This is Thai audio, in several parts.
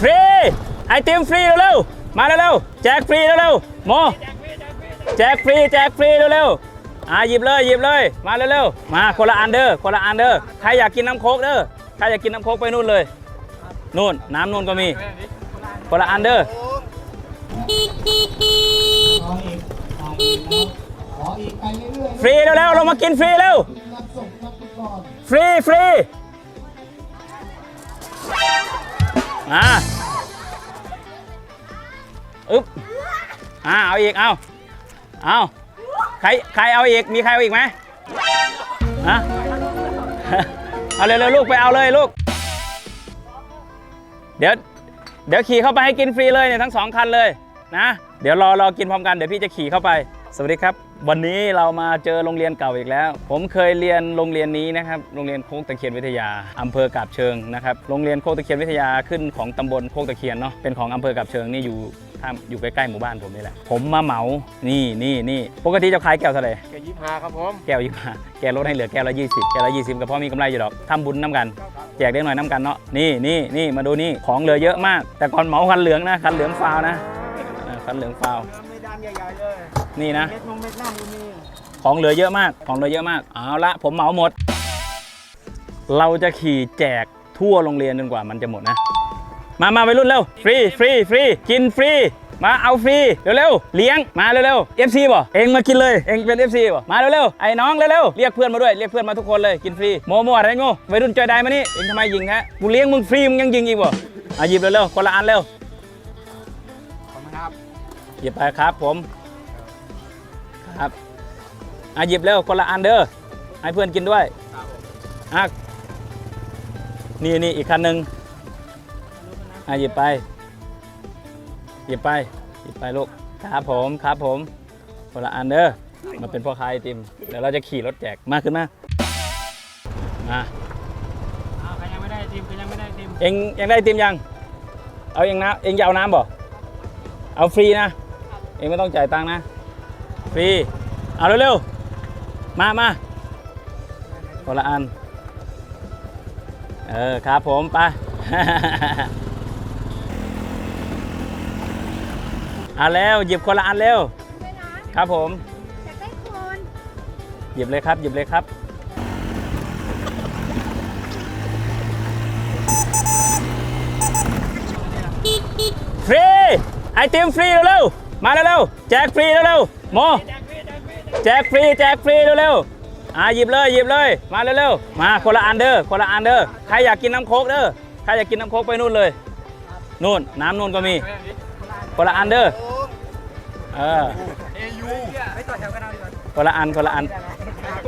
ฟรีไอติมฟรีเร็วๆมาเร็วๆแจกฟรีเร็วๆโมแจกฟรีแจกฟรีเร็วๆอ่าหยิบเลยหยิบเลยมาเร็วๆมาคนละอันเด้อคนละอันเด้อใครอยากกินน้ำโค้กเด้อใครอยากกินน้ำโค้กไปนู่นเลยนู่นน้ำนู่นก็มีคนละอันเด้อขออีกขออีกนะครับขออีกไปเรื่อยๆฟรีเร็วๆเรามากินฟรีเร็วฟรีฟรี อ่าอึ๊บอ่าเอาอีกเอาเอาใครใครเอาอีกมีใครเอาอีกไหมฮะเอาเร็วๆลูกไปเอาเลยลูก เดี๋ยวเดี๋ยวขี่เข้าไปให้กินฟรีเลยเนี่ยทั้งสองคันเลยนะ เดี๋ยวรอรอกินพร้อมกันเดี๋ยวพี่จะขี่เข้าไป สวัสดีครับ วันนี้เรามาเจอโรงเรียนเก่าอีกแล้ว ผมเคยเรียนโรงเรียนนี้นะครับโรงเรียนโคกตะเคียนวิทยาอำเภอกาบเชิงนะครับโรงเรียนโคกตะเคียนวิทยาขึ้นของตำบลโคกตะเคียนเนาะเป็นของอำเภอกาบเชิงนี่อยู่ท่ามอยู่ใกล้ๆหมู่บ้านผมนี่แหละผมมาเหมานี่นี่นี่ปกติจะขายแก้วเท่าไหร่แกยี่ห้าครับผมแก้วยี่ห้าแกลดให้เหลือแก้วละยี่สิบแก้วละยี่สิบก็พอมีกำไรอยู่ดอกทำบุญน้ำกันแจกเล็กหน่อยน้ำกันเนาะนี่นี่นี่มาดูนี่ของเหลือเยอะมาก แต่ก่อนเหมาคันเหลืองนะคันเหลืองฟาวนะอ่าคันเหลืองฟาวไม่ด้าน ใหญ่ๆเลยนี่นะ เม็ดนมเม็ดหน้ามือมีของเหลือเยอะมาก ของเหลือเยอะมาก เอาละผมเหมาหมด เราจะขี่แจกทั่วโรงเรียนจนกว่ามันจะหมดนะ มามาไปรุ่นเร็ว ฟรี ฟรี ฟรี กินฟรี มาเอาฟรี เร็วๆ เลี้ยง มาเร็วๆ FC บ่เองมากินเลย เองเป็น FC บ่มาเร็วๆ ไอ้น้องเร็วๆ เรียกเพื่อนมาด้วย เรียกเพื่อนมาทุกคนเลย กินฟรี โมโมอะไรโง่วัยรุ่นจอยได้มานี่ เองทำไมยิงฮะ กูเลี้ยงมึงฟรีมึงยังยิงอีกบ่อะหยิบเร็วๆ คนละอันเร็วขอบคุณครับ หยิบไปครับผม ครับอะหยิบเร็วคนละอันเด้อให้เพื่อนกินด้วยอะนี่นี่อีกคันหนึ่งอะหยิบไป หยิบไป หยิบไปลูก ครับผมครับผมคนละอันเด้อมาเป็นพ่อค้าไอติม เดี๋ยวเราจะขี่รถแจกมาขึ้นมา มาอ้าวใครยังไม่ได้ทีมใครยังไม่ได้ทีมเองยังได้ไอติมยัง เอาเองนะเองจะเอาน้ำบ่ เอาฟรีนะ เองไม่ต้องจ่ายตังค์นะ ฟรี เอาเร็วๆ มามาคนละอัน เออครับผม ไป เอาแล้วหยิบคนละอันเร็ว ด้วยนะครับผม อยากได้คนหยิบเลยครับ หยิบเลยครับ ฟรี ไอติมฟรีเร็วๆ มาเร็วๆแจกฟรีเร็วๆโมแจกฟรีแจกฟรีเร็วๆอ่าหยิบเลยหยิบเลยมาเร็วๆมาคนละอันเด้อคนละอันเด้อใครอยากกินน้ำโค้กเด้อใครอยากกินน้ำโค้กไปนู่นเลยนู่นน้ำนู่นก็มีคนละอันเด้อเออเอยูไม่ต่อแถวกันเอาดีกว่าคนละอันคนละอันอะ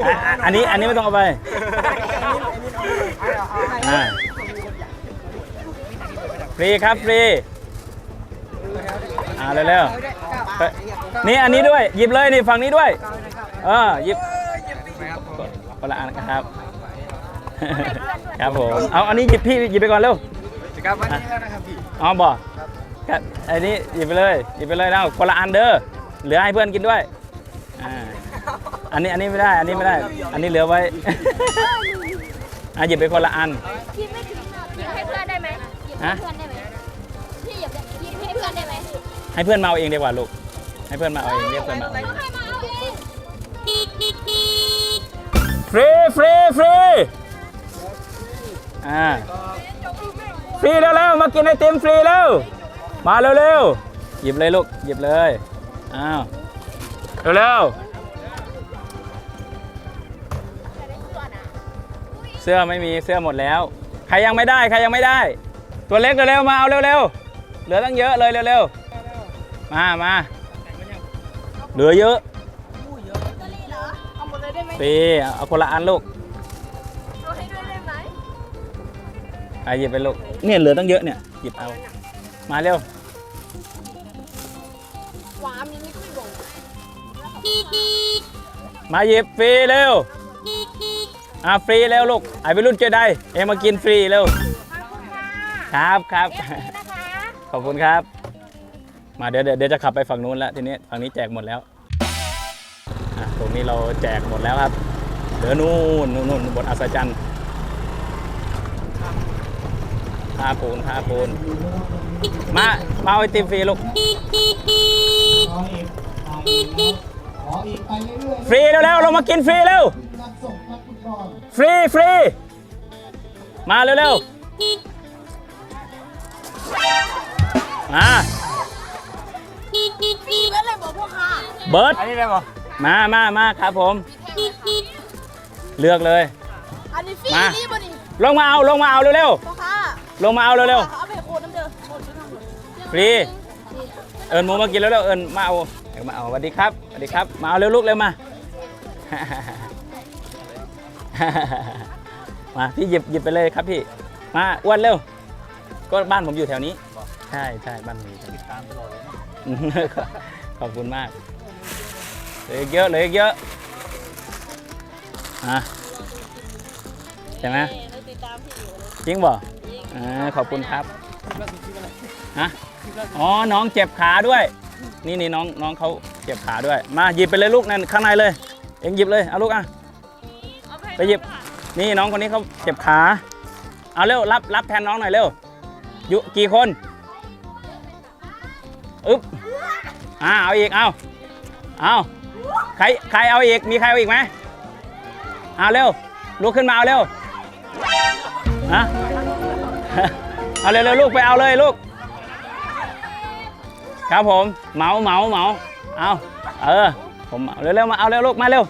อะอันนี้อันนี้ไม่ต้องเอาไปอ่าฟรีครับฟรีอ่า เร็วๆไปนี่อันนี้ด้วยหยิบเลยนี่ฝั่งนี้ด้วย เออหยิบคนละอันครับครับผมเอาอันนี้หยิบพี่หยิบไปก่อนเร็วจะกลับวันนี้แล้วนะครับพี่อ๋อบอกครับอันนี้หยิบไปเลยหยิบไปเลยแล้วคนละอันเด้อเหลือให้เพื่อนกินด้วยอ่าอันนี้อันนี้ไม่ได้อันนี้ไม่ได้ อันนี้เหลือไว้อะหยิบไปคนละอันคิดไม่ถึงหยิบให้เพื่อนได้ไหมหยิบให้ฮะเพื่อนได้ไหมพี่หยิบหยิ ให้เพื่อนมาเอาเองดีกว่าลูก ให้เพื่อนมาเอาเองเรียกเพื่อนมาเอาเองให้มาเอาเองฟรีฟรีฟรีอ่าฟรีเร็วๆมากินไอติมฟรีเร็วมาเร็วๆหยิบเลยลูกหยิบเลยอ้าวเร็วๆเสื้อไม่มีเสื้อหมดแล้ว ใครยังไม่ได้ใครยังไม่ได้ ตัวเล็กเร็วๆมาเอาเร็วๆเหลือตั้งเยอะเลยเร็วๆ มามาเหลือเยอะตัวนี้เหรอ เอาหมดเลยได้ไหมฟรีเอาคนละอันลูกเอาให้ด้วยได้ไหมไปหยิบไปลูกเนี่ยเหลือตั้งเยอะเนี่ยหยิบเอา มาเร็วหวานยังไม่ค่อยบ่งมาหยิบฟรีเร็วอ่าฟรีเร็วลูกไอ้ไปรุ่นเจอได้เอ็มมากินฟรีเร็วขอบคุณค่ะครับครับเอฟซีนะคะ ขอบคุณครับ มาเดี๋ยวเดี๋ยวจะขับไปฝั่งนู้นแล้วทีนี้ฝั่งนี้แจกหมดแล้วตรงนี้เราแจกหมดแล้วครับเหลือนู่นนู่นนู่นบนอัศจรรย์ทาปูนทาปูนมามาไอติมฟรีลูกขออีกขออีกขออีกไปเรื่อยๆฟรีเร็วๆลงมากินฟรีเร็วนักส่งนักฟุตบอลฟรีฟรีมาเร็วๆมา ฟรีเมื่อไรบอกพ่อค่ะ เบิร์ดอันนี้ได้ปะมามามาครับผม เลือกเลย อันนี้ฟรีมา นี่บ่นี่ลงมาเอาลงมาเอาเร็วพ่อค่ะๆลงมาเอาเร็วเอาไปโคตรน้ำเดือดโคตรชุดน้ำเดือๆฟรีเอิญหมูมากินแล้วเร็วเอิญมาเอาเอามาเอาสวัสดีครับสวัสดีครับ มาเอาเร็วลูกเร็วมา มาพี่หยิบหยิบไปเลยครับพี่ มาอ้วนเร็ว ก็บ้านผมอยู่แถวนี้ ใช่ใช่บ้านผมอยู่แถวนี้ ตามตลอดเลยนะ ขอบคุณมากเหลืออีกเยอะเหลืออีกเยอะอะใช่ไหมเราติดตามพี่อยู่เลยจริงบ่อ่าขอบคุณครับฮะอ๋อน้องเจ็บขาด้วย นี่นี่น้องน้องเขาเจ็บขาด้วย มาหยิบไปเลยลูกนั่นข้างในเลย เอ็งหยิบเลยเอาลูกอะไปหยิบนี่น้องคนนี้เขาเจ็บขา เอาเร็วรับรับแทนน้องหน่อยเร็วอยู่กี่คน อึ๊บอ่าเอาอีกเอาเอาใครใครเอาอีกมีใครเอาอีกไหมเอาเร็วลุกขึ้นมาเอาเร็วฮะเอาเร็วๆลูกไปเอาเลยลูก ครับผมเหมาเหมาเหมาเอาเออผมเหมาเร็วๆมาเอาเร็วลูกมาเร็ว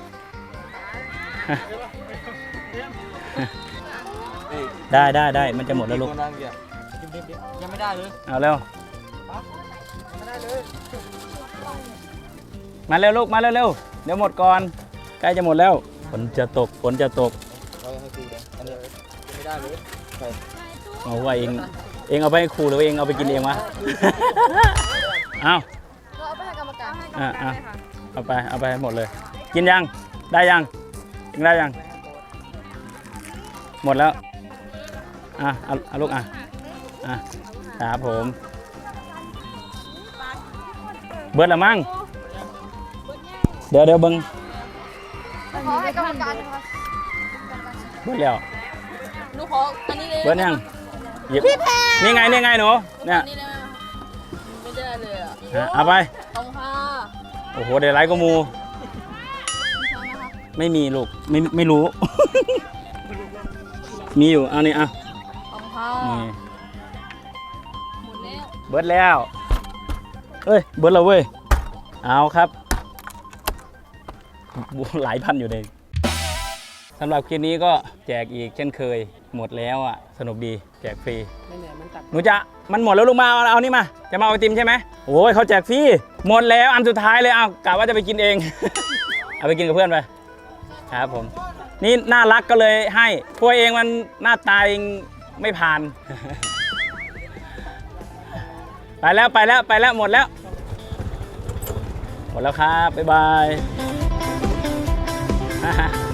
ได้ได้ได้มันจะหมดแล้วลูกยังไม่ได้เลยเอาเร็ว มาเร็วลูกมาเร็วเร็วเดี๋ยวหมดก่อน ใกล้จะหมดแล้วฝนจะตกฝนจะตกเราให้ครูเลยอันนี้ยังไม่ได้เลยเอาว่าเองเองเอาไปให้ครูหรือว่าเองเอาไปกินเองวะเอาเราเอาไปให้กรรมการให้กรรมอะการอะเลยค่ะเอาไปเอาไปให้หมดเลย กินยังได้ยังเองได้ยัง หมดแล้วอะเอาเอาลูกอะอะครับผม เบิร์ดละมั้งเดี๋ยวเดี๋ยวเบิ้งขอให้กรรมการนะคะเบิร์ดแล้วหนูขออันนี้เลยเบิร์ดยังหยิบนี่ไงนี่ไงหนูเนี่ยอันนี้ได้ไหมไม่ได้เลยอะอะเอาไปขอบคุณค่ะโอ้โหเดี๋ยวไลค์ก็มูใช่ไหมคะไม่มีลูกไม่ไม่รู้ มีอยู่เอานี่อะขอบคุณค่ะนี่หมดแล้วเบิร์ดแล้วเอ้ย เบิร์ดแล้วเว้ย เอาครับโอ้โหหลายพันอยู่เลยสำหรับคลิปนี้ก็แจกอีกเช่นเคย หมดแล้วอะ สนุกดีแจกฟรี ไม่เหนื่อยมันตัดหนูจะมันหมดแล้วลุงมาเอาเอานี่มา จะมาเอาไอติมใช่ไหมโอ้ยเขาแจกฟรี หมดแล้วอันสุดท้ายเลยเอากะว่าจะไปกินเอง เอาไปกินกับเพื่อนไป ครับผม นี่น่ารักก็เลยให้พวกเองมันหน้าตาเองไม่ผ่าน ไปแล้วไปแล้วไปแล้วหมดแล้ว หมดแล้วครับ บ๊ายบาย